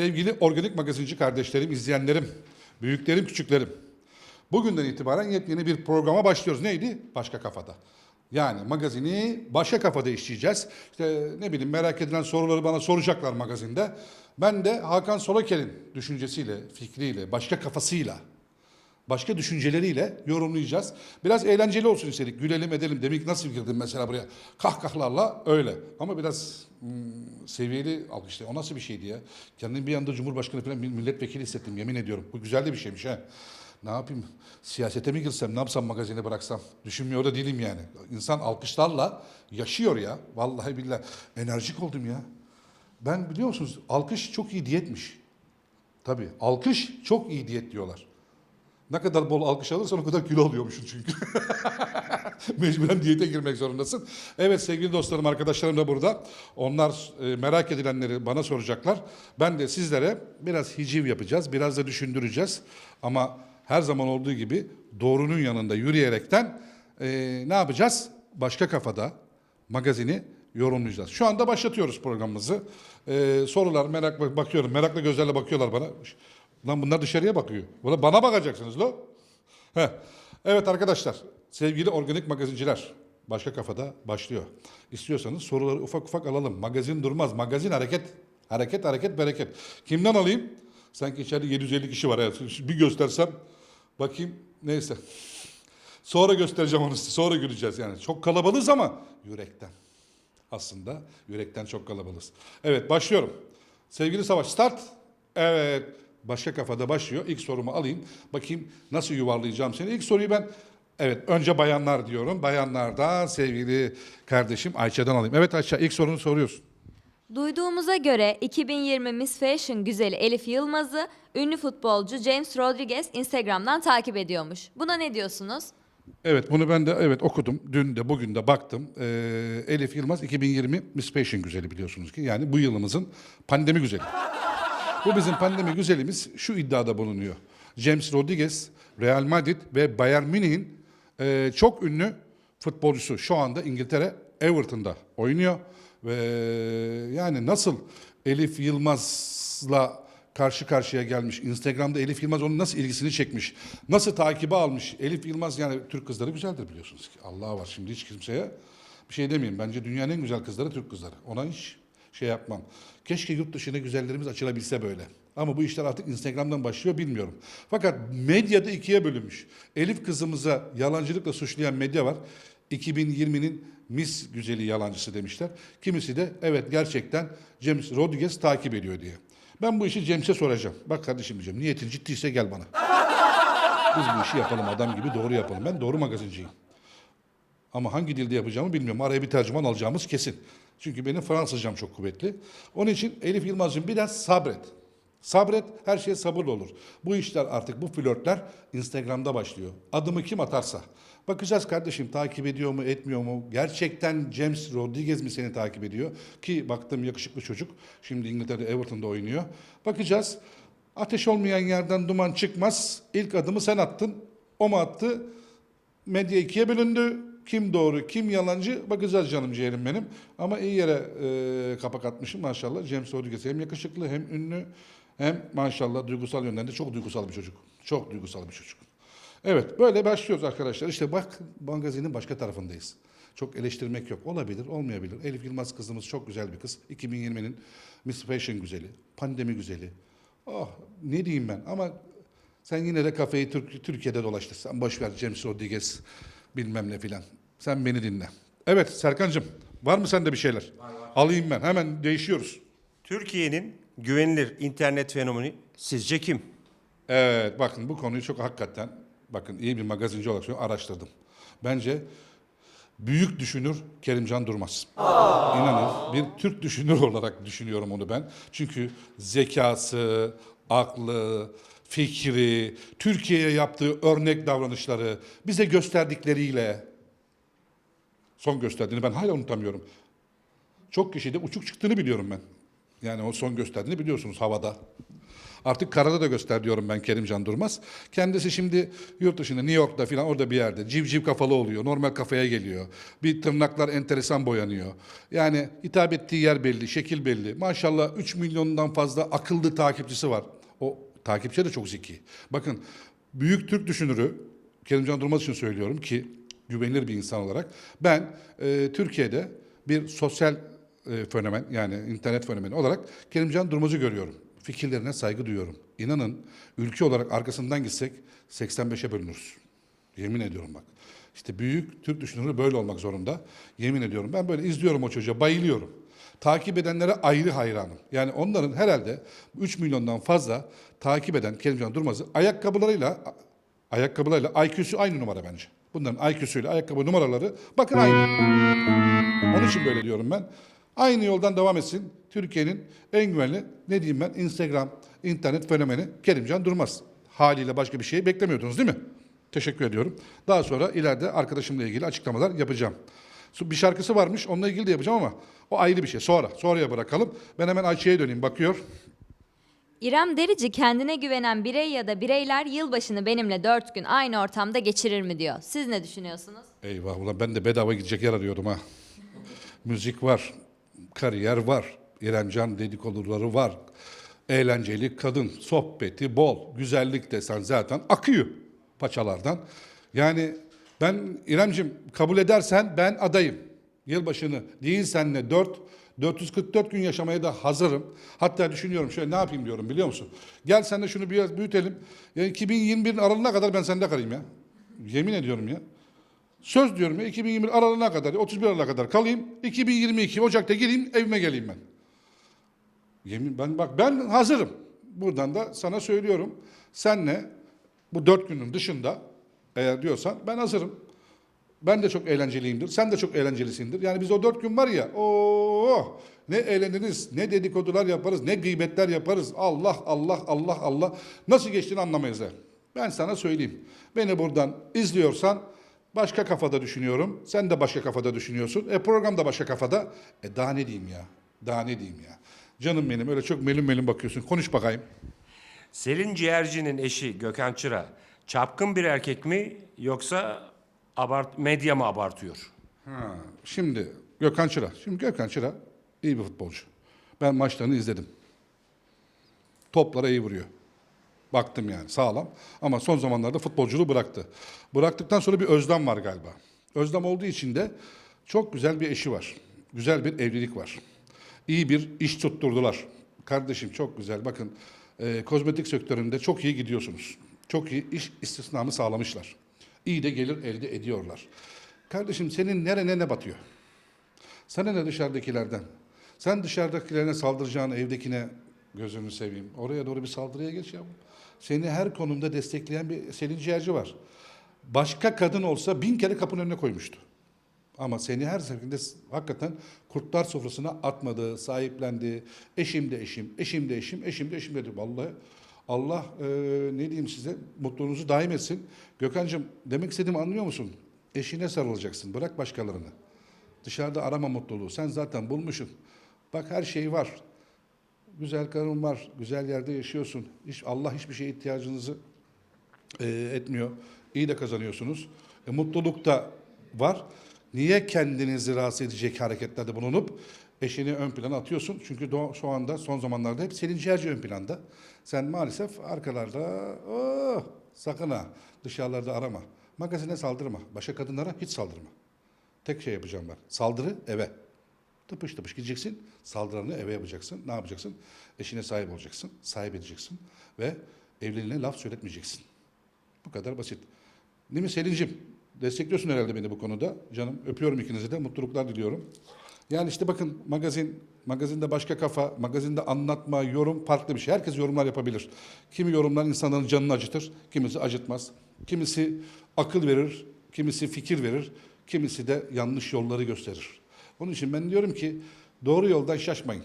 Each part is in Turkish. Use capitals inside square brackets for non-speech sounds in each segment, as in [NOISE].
sevgili organik magazinci kardeşlerim, izleyenlerim, büyüklerim, küçüklerim. Bugünden itibaren yepyeni bir programa başlıyoruz. Neydi? Başka Kafada. Yani magazini başka kafada işleyeceğiz. İşte ne bileyim merak edilen soruları bana soracaklar magazinde. Ben de Hakan Solakel'in düşüncesiyle, fikriyle, başka kafasıyla başka düşünceleriyle yorumlayacağız. Biraz eğlenceli olsun istedik. Gülelim edelim. Demek nasıl girdim mesela buraya? Kahkahalarla öyle. Ama biraz hmm, seviyeli alkışlı. O nasıl bir şeydi ya? Kendimi bir anda Cumhurbaşkanı falan milletvekili hissettim. Yemin ediyorum. Bu güzel de bir şeymiş ha. Ne yapayım? Siyasete mi girsem, ne yapsam magazini bıraksam? Düşünmüyor da değilim yani. İnsan alkışlarla yaşıyor ya. Vallahi billahi. Enerjik oldum ya. Ben biliyor musunuz alkış çok iyi diyetmiş. Tabii alkış çok iyi diyet diyorlar. Ne kadar bol alkış alırsan o kadar kilo alıyormuşsun çünkü. [LAUGHS] Mecburen diyete girmek zorundasın. Evet sevgili dostlarım, arkadaşlarım da burada. Onlar e, merak edilenleri bana soracaklar. Ben de sizlere biraz hiciv yapacağız, biraz da düşündüreceğiz. Ama her zaman olduğu gibi doğrunun yanında yürüyerekten e, ne yapacağız? Başka kafada magazini yorumlayacağız. Şu anda başlatıyoruz programımızı. E, sorular merak bakıyorum, meraklı gözlerle bakıyorlar bana. Lan bunlar dışarıya bakıyor. Bana, bana bakacaksınız lo. Heh. Evet arkadaşlar, sevgili organik magazinciler, başka kafada başlıyor. İstiyorsanız soruları ufak ufak alalım. Magazin durmaz, magazin hareket. Hareket, hareket, bereket. Kimden alayım? Sanki içeride 750 kişi var. Evet. Bir göstersem, bakayım, neyse. Sonra göstereceğim onu size, sonra güleceğiz yani. Çok kalabalığız ama yürekten. Aslında yürekten çok kalabalığız. Evet, başlıyorum. Sevgili Savaş, start. Evet. Başka kafada başlıyor. İlk sorumu alayım. Bakayım nasıl yuvarlayacağım seni. İlk soruyu ben evet önce bayanlar diyorum. Bayanlardan sevgili kardeşim Ayça'dan alayım. Evet Ayça ilk sorunu soruyorsun. Duyduğumuza göre 2020 Miss Fashion güzeli Elif Yılmaz'ı ünlü futbolcu James Rodriguez Instagram'dan takip ediyormuş. Buna ne diyorsunuz? Evet bunu ben de evet okudum. Dün de bugün de baktım. Ee, Elif Yılmaz 2020 Miss Fashion güzeli biliyorsunuz ki. Yani bu yılımızın pandemi güzeli. Bu bizim pandemi güzelimiz şu iddiada bulunuyor. James Rodriguez, Real Madrid ve Bayern Münih'in e, çok ünlü futbolcusu. Şu anda İngiltere Everton'da oynuyor. Ve yani nasıl Elif Yılmaz'la karşı karşıya gelmiş. Instagram'da Elif Yılmaz onun nasıl ilgisini çekmiş. Nasıl takibi almış. Elif Yılmaz yani Türk kızları güzeldir biliyorsunuz ki. Allah var şimdi hiç kimseye bir şey demeyeyim. Bence dünyanın en güzel kızları Türk kızları. Ona hiç şey yapmam. Keşke yurt dışına güzellerimiz açılabilse böyle. Ama bu işler artık Instagram'dan başlıyor bilmiyorum. Fakat medyada ikiye bölünmüş. Elif kızımıza yalancılıkla suçlayan medya var. 2020'nin Miss güzeli yalancısı demişler. Kimisi de evet gerçekten James Rodriguez takip ediyor diye. Ben bu işi James'e soracağım. Bak kardeşim diyeceğim niyetin ciddiyse gel bana. [LAUGHS] Biz bu işi yapalım adam gibi doğru yapalım. Ben doğru magazinciyim. Ama hangi dilde yapacağımı bilmiyorum. Araya bir tercüman alacağımız kesin. Çünkü benim Fransızcam çok kuvvetli. Onun için Elif Yılmaz'cığım biraz sabret. Sabret, her şeye sabırla olur. Bu işler artık, bu flörtler Instagram'da başlıyor. Adımı kim atarsa. Bakacağız kardeşim takip ediyor mu, etmiyor mu? Gerçekten James Rodriguez mi seni takip ediyor? Ki baktım yakışıklı çocuk. Şimdi İngiltere Everton'da oynuyor. Bakacağız. Ateş olmayan yerden duman çıkmaz. İlk adımı sen attın. O mu attı? Medya ikiye bölündü. Kim doğru, kim yalancı bakacağız canım ciğerim benim. Ama iyi yere e, kapak atmışım maşallah. James Rodriguez hem yakışıklı hem ünlü hem maşallah duygusal yönden de çok duygusal bir çocuk. Çok duygusal bir çocuk. Evet böyle başlıyoruz arkadaşlar. İşte bak magazinin başka tarafındayız. Çok eleştirmek yok. Olabilir, olmayabilir. Elif Yılmaz kızımız çok güzel bir kız. 2020'nin Miss Fashion güzeli, pandemi güzeli. Oh ne diyeyim ben ama sen yine de kafeyi Türk, Türkiye'de dolaştır. Sen boş ver James Rodriguez bilmem ne filan. Sen beni dinle. Evet Serkan'cığım var mı sende bir şeyler? Alayım ben. Hemen değişiyoruz. Türkiye'nin güvenilir internet fenomeni sizce kim? Evet bakın bu konuyu çok hakikaten bakın iyi bir magazinci olarak söylüyorum, araştırdım. Bence büyük düşünür Kerimcan Durmaz. İnanın bir Türk düşünür olarak düşünüyorum onu ben. Çünkü zekası, aklı, fikri, Türkiye'ye yaptığı örnek davranışları, bize gösterdikleriyle son gösterdiğini ben hala unutamıyorum. Çok kişide uçuk çıktığını biliyorum ben. Yani o son gösterdiğini biliyorsunuz havada. Artık karada da göster diyorum ben Kerimcan Durmaz. Kendisi şimdi yurt dışında New York'ta falan orada bir yerde civciv kafalı oluyor. Normal kafaya geliyor. Bir tırnaklar enteresan boyanıyor. Yani hitap ettiği yer belli, şekil belli. Maşallah 3 milyondan fazla akıllı takipçisi var. O takipçi de çok zeki. Bakın büyük Türk düşünürü Kerimcan Durmaz için söylüyorum ki güvenilir bir insan olarak ben e, Türkiye'de bir sosyal e, fenomen yani internet fenomeni olarak Kerimcan Durmaz'ı görüyorum. Fikirlerine saygı duyuyorum. İnanın ülke olarak arkasından gitsek 85'e bölünürüz. Yemin ediyorum bak. İşte büyük Türk düşünürü böyle olmak zorunda. Yemin ediyorum. Ben böyle izliyorum o çocuğa, bayılıyorum. Takip edenlere ayrı hayranım. Yani onların herhalde 3 milyondan fazla takip eden Kerimcan Durmaz'ı ayakkabılarıyla ayakkabılarıyla IQ'su aynı numara bence. Bunların IQ'suyla ayakkabı numaraları bakın aynı. Onun için böyle diyorum ben. Aynı yoldan devam etsin. Türkiye'nin en güvenli ne diyeyim ben Instagram, internet fenomeni Kerimcan Durmaz. Haliyle başka bir şey beklemiyordunuz değil mi? Teşekkür ediyorum. Daha sonra ileride arkadaşımla ilgili açıklamalar yapacağım. Bir şarkısı varmış onunla ilgili de yapacağım ama o ayrı bir şey. Sonra, sonraya bırakalım. Ben hemen Ayça'ya döneyim bakıyor. İrem Derici kendine güvenen birey ya da bireyler yılbaşını benimle 4 gün aynı ortamda geçirir mi diyor. Siz ne düşünüyorsunuz? Eyvah ulan ben de bedava gidecek yer arıyordum ha. Müzik var, kariyer var, İremcan dedikoduları var. Eğlenceli kadın, sohbeti bol, güzellik desen zaten akıyor paçalardan. Yani ben İremcim kabul edersen ben adayım. Yılbaşını değil senle 4 444 gün yaşamaya da hazırım. Hatta düşünüyorum şöyle ne yapayım diyorum biliyor musun? Gel sen de şunu biraz büyütelim. Ya 2021'in aralığına kadar ben sende kalayım ya. Yemin ediyorum ya. Söz diyorum ya 2021 aralığına kadar, 31 Aralık'a kadar kalayım. 2022 Ocak'ta gireyim, evime geleyim ben. Yemin ben bak ben hazırım. Buradan da sana söylüyorum. Senle bu dört günün dışında eğer diyorsan ben hazırım. Ben de çok eğlenceliyimdir. Sen de çok eğlencelisindir. Yani biz o dört gün var ya, o ne eğleniriz, ne dedikodular yaparız, ne gıybetler yaparız. Allah, Allah, Allah, Allah. Nasıl geçtiğini anlamayız. ha. Ben sana söyleyeyim. Beni buradan izliyorsan başka kafada düşünüyorum. Sen de başka kafada düşünüyorsun. E program da başka kafada. E daha ne diyeyim ya? Daha ne diyeyim ya? Canım benim öyle çok melim melim bakıyorsun. Konuş bakayım. Selin Ciğerci'nin eşi Gökhan Çıra çapkın bir erkek mi yoksa abart medya mı abartıyor? Ha, şimdi Gökhan Çıra. Şimdi Gökhan Çıra iyi bir futbolcu. Ben maçlarını izledim. Toplara iyi vuruyor. Baktım yani sağlam. Ama son zamanlarda futbolculuğu bıraktı. Bıraktıktan sonra bir özlem var galiba. Özlem olduğu için de çok güzel bir eşi var. Güzel bir evlilik var. İyi bir iş tutturdular. Kardeşim çok güzel. Bakın e, kozmetik sektöründe çok iyi gidiyorsunuz. Çok iyi iş istisnamı sağlamışlar. İyi de gelir elde ediyorlar. Kardeşim senin nerene ne batıyor? Sana ne dışarıdakilerden? Sen dışarıdakilerine saldıracağını evdekine gözünü seveyim. Oraya doğru bir saldırıya geç ya. Seni her konumda destekleyen bir Selin Ciğerci var. Başka kadın olsa bin kere kapının önüne koymuştu. Ama seni her seferinde hakikaten kurtlar sofrasına atmadı, sahiplendi. Eşim de eşim, eşim de eşim, eşim de eşim dedi. Vallahi Allah e, ne diyeyim size mutluluğunuzu daim etsin. Gökhan'cığım demek istediğimi anlıyor musun? Eşine sarılacaksın. Bırak başkalarını. Dışarıda arama mutluluğu. Sen zaten bulmuşsun. Bak her şey var. Güzel karın var. Güzel yerde yaşıyorsun. Hiç, Allah hiçbir şeye ihtiyacınızı e, etmiyor. İyi de kazanıyorsunuz. E, mutluluk da var. Niye kendinizi rahatsız edecek hareketlerde bulunup eşini ön plana atıyorsun? Çünkü şu anda son zamanlarda hep Selin Ciğerci ön planda. Sen maalesef arkalarda oh, sakın ha dışarılarda arama. Magazine saldırma. Başka kadınlara hiç saldırma. Tek şey yapacağım ben. Saldırı eve. Tıpış tıpış gideceksin. Saldıranı eve yapacaksın. Ne yapacaksın? Eşine sahip olacaksın. Sahip edeceksin. Ve evliliğine laf söyletmeyeceksin. Bu kadar basit. Değil mi Selin'cim? Destekliyorsun herhalde beni bu konuda. Canım öpüyorum ikinizi de. Mutluluklar diliyorum. Yani işte bakın magazin, magazinde başka kafa, magazinde anlatma, yorum farklı bir şey. Herkes yorumlar yapabilir. Kimi yorumlar insanların canını acıtır, kimisi acıtmaz. Kimisi akıl verir, kimisi fikir verir, kimisi de yanlış yolları gösterir. Onun için ben diyorum ki doğru yoldan şaşmayın.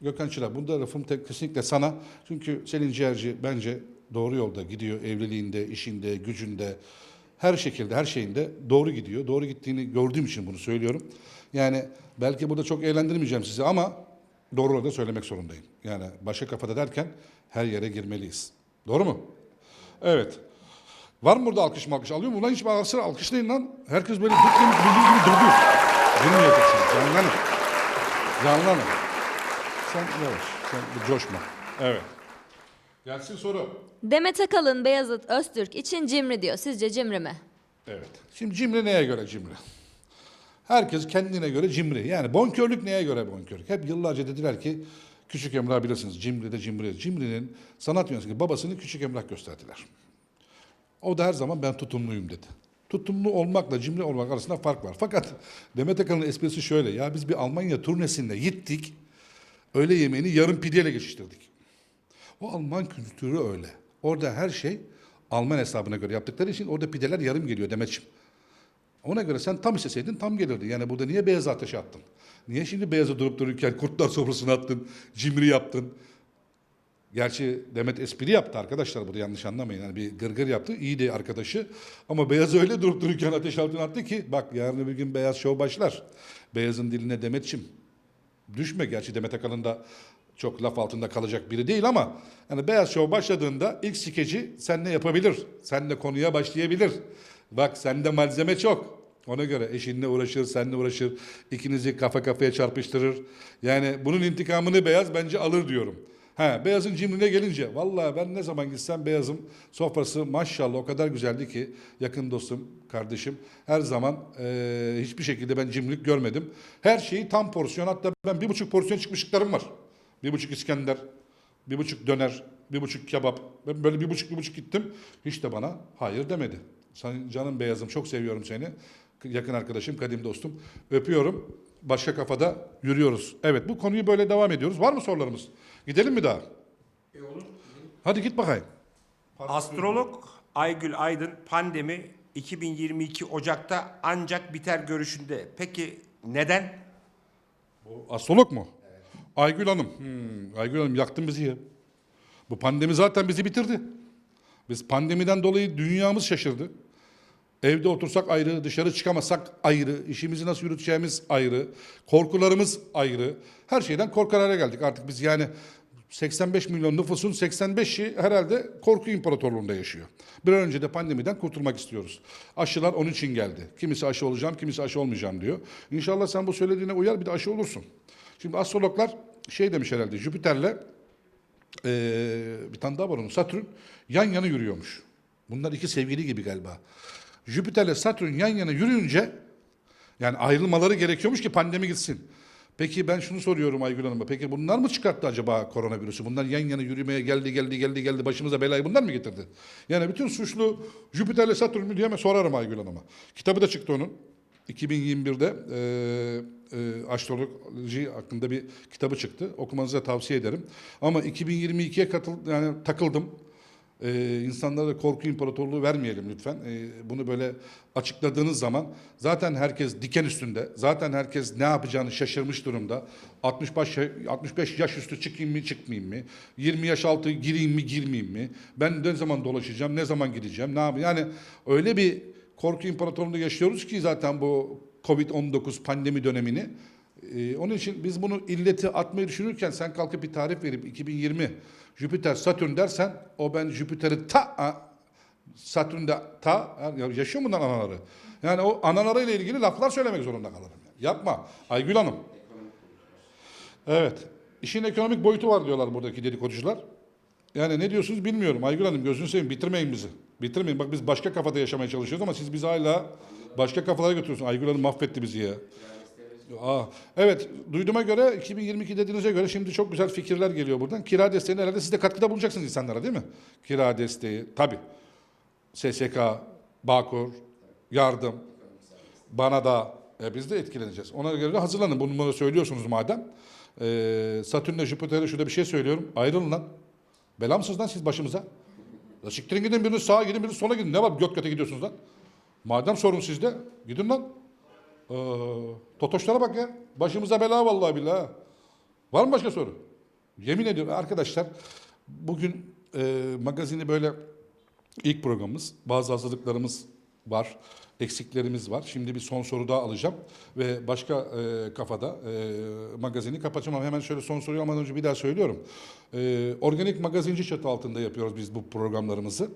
Gökhan Çıra, bunda lafım tek- kesinlikle sana. Çünkü Selin Ciğerci bence doğru yolda gidiyor. Evliliğinde, işinde, gücünde, her şekilde, her şeyinde doğru gidiyor. Doğru gittiğini gördüğüm için bunu söylüyorum. Yani belki burada çok eğlendirmeyeceğim sizi ama Doğru da söylemek zorundayım. Yani başka kafada derken her yere girmeliyiz. Doğru mu? Evet. Var mı burada alkış malkış? Alıyor mu? Ulan hiç sıra alkışlayın lan. Herkes böyle diklemiş bildiğin gibi durdu. Durmayacaksınız. Canlanın. Canlanın. Sen yavaş. Sen bir coşma. Evet. Gelsin soru. Demet Akalın Beyazıt Öztürk için cimri diyor. Sizce cimri mi? Evet. Şimdi cimri neye göre cimri? Herkes kendine göre cimri. Yani bonkörlük neye göre bonkörlük? Hep yıllarca dediler ki Küçük Emrah bilirsiniz. Cimri de cimri. Cimri'nin sanat yönetmeni babasını Küçük Emrah gösterdiler. O da her zaman ben tutumluyum dedi. Tutumlu olmakla cimri olmak arasında fark var. Fakat [LAUGHS] Demet Akalın'ın esprisi şöyle. Ya biz bir Almanya turnesinde gittik. Öğle yemeğini yarım pideyle geçiştirdik. O Alman kültürü öyle. Orada her şey Alman hesabına göre yaptıkları için orada pideler yarım geliyor Demetciğim. Ona göre sen tam isteseydin tam gelirdi. Yani burada niye beyaz ateşe attın? Niye şimdi beyazı durup dururken kurtlar sofrasına attın, cimri yaptın? Gerçi Demet espri yaptı arkadaşlar burada yanlış anlamayın. Yani bir gırgır yaptı. İyiydi arkadaşı. Ama Beyaz öyle durup dururken ateş altına attı ki bak yarın bir gün Beyaz Show başlar. Beyaz'ın diline Demetçim düşme. Gerçi Demet Akalın da çok laf altında kalacak biri değil ama yani Beyaz Show başladığında ilk skeci seninle yapabilir. Seninle konuya başlayabilir. Bak sende malzeme çok. Ona göre eşinle uğraşır, seninle uğraşır. ikinizi kafa kafaya çarpıştırır. Yani bunun intikamını Beyaz bence alır diyorum. Ha, Beyaz'ın cimrine gelince vallahi ben ne zaman gitsem Beyaz'ın sofrası maşallah o kadar güzeldi ki yakın dostum, kardeşim her zaman eee, hiçbir şekilde ben cimrilik görmedim. Her şeyi tam porsiyon hatta ben bir buçuk porsiyon çıkmışlıklarım var. Bir buçuk İskender, bir buçuk döner, bir buçuk kebap. Ben böyle bir buçuk bir buçuk gittim. Hiç de bana hayır demedi. Sen canım Beyaz'ım çok seviyorum seni. Yakın arkadaşım, kadim dostum. Öpüyorum. Başka kafada yürüyoruz. Evet bu konuyu böyle devam ediyoruz. Var mı sorularımız? Gidelim mi daha? Hadi git bakayım. Astrolog Aygül Aydın pandemi 2022 Ocak'ta ancak biter görüşünde. Peki neden? Astrolog mu? Aygül Hanım. Hmm, Aygül Hanım yaktın bizi ya. Bu pandemi zaten bizi bitirdi. Biz pandemiden dolayı dünyamız şaşırdı. Evde otursak ayrı, dışarı çıkamasak ayrı, işimizi nasıl yürüteceğimiz ayrı, korkularımız ayrı. Her şeyden korkar geldik artık biz yani 85 milyon nüfusun 85'i herhalde korku imparatorluğunda yaşıyor. Bir an önce de pandemiden kurtulmak istiyoruz. Aşılar onun için geldi. Kimisi aşı olacağım, kimisi aşı olmayacağım diyor. İnşallah sen bu söylediğine uyar bir de aşı olursun. Şimdi astrologlar şey demiş herhalde Jüpiter'le ee, bir tane daha var onun Satürn yan yana yürüyormuş. Bunlar iki sevgili gibi galiba. Jüpiter'le Satürn yan yana yürüyünce yani ayrılmaları gerekiyormuş ki pandemi gitsin. Peki ben şunu soruyorum Aygül Hanım'a. Peki bunlar mı çıkarttı acaba koronavirüsü? Bunlar yan yana yürümeye geldi geldi geldi geldi başımıza belayı bunlar mı getirdi? Yani bütün suçlu Jüpiter'le Satürn mü diye mi sorarım Aygül Hanım'a. Kitabı da çıktı onun. 2021'de e, e, astroloji hakkında bir kitabı çıktı. Okumanızı da tavsiye ederim. Ama 2022'ye katıl yani takıldım. E, insanlara da korku imparatorluğu vermeyelim lütfen. E, bunu böyle açıkladığınız zaman zaten herkes diken üstünde. Zaten herkes ne yapacağını şaşırmış durumda. 65 yaş, 65 yaş üstü çıkayım mı çıkmayayım mı? 20 yaş altı gireyim mi girmeyeyim mi? Ben ne zaman dolaşacağım? Ne zaman gideceğim? Ne yapayım? Yani öyle bir korku imparatorluğunda yaşıyoruz ki zaten bu Covid-19 pandemi dönemini. Ee, onun için biz bunu illeti atmayı düşünürken sen kalkıp bir tarif verip 2020 Jüpiter Satürn dersen o ben Jüpiter'i ta Satürn'de ta ya yaşıyor mu bundan anaları? Yani o anaları ile ilgili laflar söylemek zorunda kalırım. Yapma Aygül Hanım. Evet. İşin ekonomik boyutu var diyorlar buradaki dedikoducular. Yani ne diyorsunuz bilmiyorum. Aygül Hanım gözünü seveyim bitirmeyin bizi. Bitirmeyin. Bak biz başka kafada yaşamaya çalışıyoruz ama siz bizi hala başka kafalara götürüyorsunuz. Aygül Hanım mahvetti bizi ya. Aa, evet duyduğuma göre 2022 dediğinize göre şimdi çok güzel fikirler geliyor buradan. Kira desteğini herhalde siz de katkıda bulunacaksınız insanlara değil mi? Kira desteği tabii. SSK, Bağkur, yardım, bana da e, biz de etkileneceğiz. Ona göre de hazırlanın. Bunu bana söylüyorsunuz madem. Ee, Satürn'le Jüpiter'e şurada bir şey söylüyorum. Ayrılın lan. Bela mısınız lan siz başımıza? Ya siktirin gidin biriniz sağa gidin biriniz sola gidin. Ne var Göktepe gidiyorsunuz lan? Madem sorun sizde gidin lan. Ee, totoşlara bak ya. Başımıza bela vallahi billahi. Var mı başka soru? Yemin ediyorum arkadaşlar bugün e, magazini böyle ilk programımız bazı hazırlıklarımız var. Eksiklerimiz var. Şimdi bir son soru daha alacağım ve başka e, kafada e, magazini kapatacağım ama hemen şöyle son soruyu almadan önce bir daha söylüyorum. E, organik magazinci çatı altında yapıyoruz biz bu programlarımızı.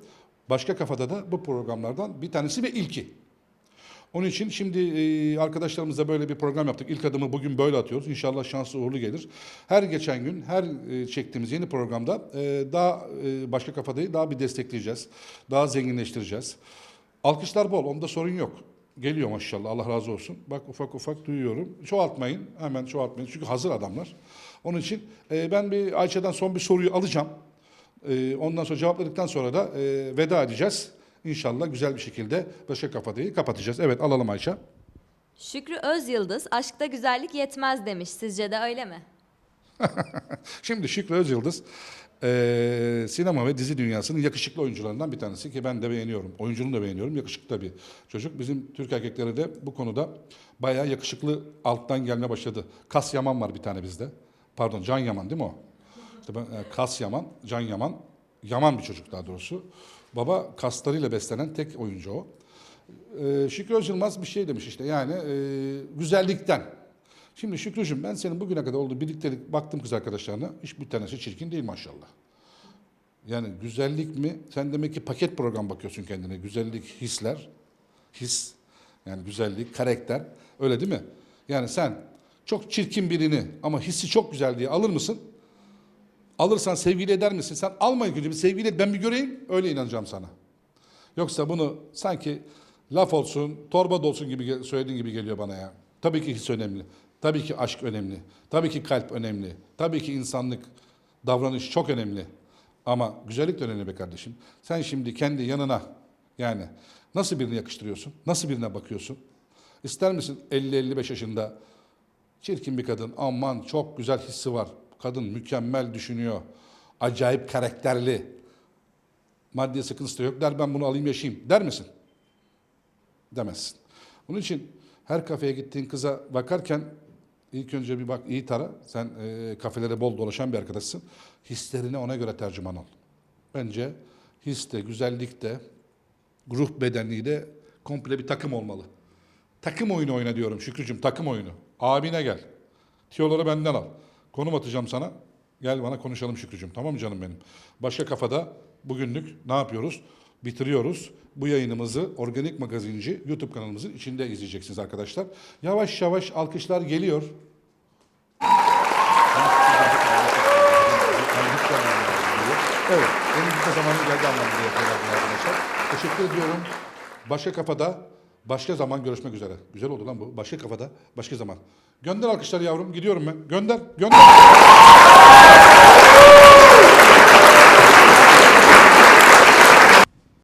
Başka kafada da bu programlardan bir tanesi ve ilki. Onun için şimdi e, arkadaşlarımızla böyle bir program yaptık. İlk adımı bugün böyle atıyoruz. İnşallah şanslı uğurlu gelir. Her geçen gün, her e, çektiğimiz yeni programda e, daha başka kafadayı daha bir destekleyeceğiz. Daha zenginleştireceğiz. Alkışlar bol, onda sorun yok. Geliyor maşallah, Allah razı olsun. Bak ufak ufak duyuyorum. Çoğaltmayın, hemen çoğaltmayın. Çünkü hazır adamlar. Onun için ben bir Ayça'dan son bir soruyu alacağım. Ondan sonra cevapladıktan sonra da veda edeceğiz. İnşallah güzel bir şekilde başka kafadayı kapatacağız. Evet alalım Ayça. Şükrü Özyıldız aşkta güzellik yetmez demiş. Sizce de öyle mi? [LAUGHS] Şimdi Şükrü Özyıldız eee sinema ve dizi dünyasının yakışıklı oyuncularından bir tanesi ki ben de beğeniyorum. Oyunculuğunu da beğeniyorum. Yakışıklı da bir çocuk. Bizim Türk erkekleri de bu konuda bayağı yakışıklı alttan gelme başladı. Kas Yaman var bir tane bizde. Pardon Can Yaman değil mi o? İşte ben, e, Kas Yaman, Can Yaman. Yaman bir çocuk daha doğrusu. Baba kaslarıyla beslenen tek oyuncu o. Ee, Şükrü Özyılmaz bir şey demiş işte yani e, güzellikten. Şimdi Şükrücüğüm ben senin bugüne kadar olduğu birliktelik baktım kız arkadaşlarına hiçbir tanesi çirkin değil maşallah. Yani güzellik mi? Sen demek ki paket program bakıyorsun kendine. Güzellik, hisler, his. Yani güzellik, karakter. Öyle değil mi? Yani sen çok çirkin birini ama hissi çok güzel diye alır mısın? Alırsan sevgili eder misin? Sen alma ilk önce bir sevgili et. Ben bir göreyim öyle inanacağım sana. Yoksa bunu sanki laf olsun, torba dolsun gibi söylediğin gibi geliyor bana ya. Tabii ki his önemli. Tabii ki aşk önemli. Tabii ki kalp önemli. Tabii ki insanlık, davranış çok önemli. Ama güzellik de önemli be kardeşim. Sen şimdi kendi yanına yani nasıl birini yakıştırıyorsun? Nasıl birine bakıyorsun? İster misin 50-55 yaşında çirkin bir kadın aman çok güzel hissi var. Kadın mükemmel düşünüyor. Acayip karakterli. Maddi sıkıntısı da yok. Der ben bunu alayım yaşayayım. Der misin? Demezsin. Bunun için her kafeye gittiğin kıza bakarken ilk önce bir bak iyi tara. Sen e, kafelere bol dolaşan bir arkadaşsın. Hislerini ona göre tercüman ol. Bence his de, güzellik de, ruh bedenliği de komple bir takım olmalı. Takım oyunu oyna diyorum Şükrücüğüm takım oyunu. Abine gel. Tiyoları benden al. Konum atacağım sana. Gel bana konuşalım Şükrücüğüm. Tamam mı canım benim? Başka kafada bugünlük ne yapıyoruz? Bitiriyoruz. Bu yayınımızı Organik Magazinci YouTube kanalımızın içinde izleyeceksiniz arkadaşlar. Yavaş yavaş alkışlar geliyor. Evet, elimizde zamanı geldi anlamında yapıyorlar arkadaşlar. Teşekkür ediyorum. Başka kafada, başka zaman görüşmek üzere. Güzel oldu lan bu. Başka kafada, başka zaman. Gönder alkışları yavrum. Gidiyorum ben. Gönder, gönder.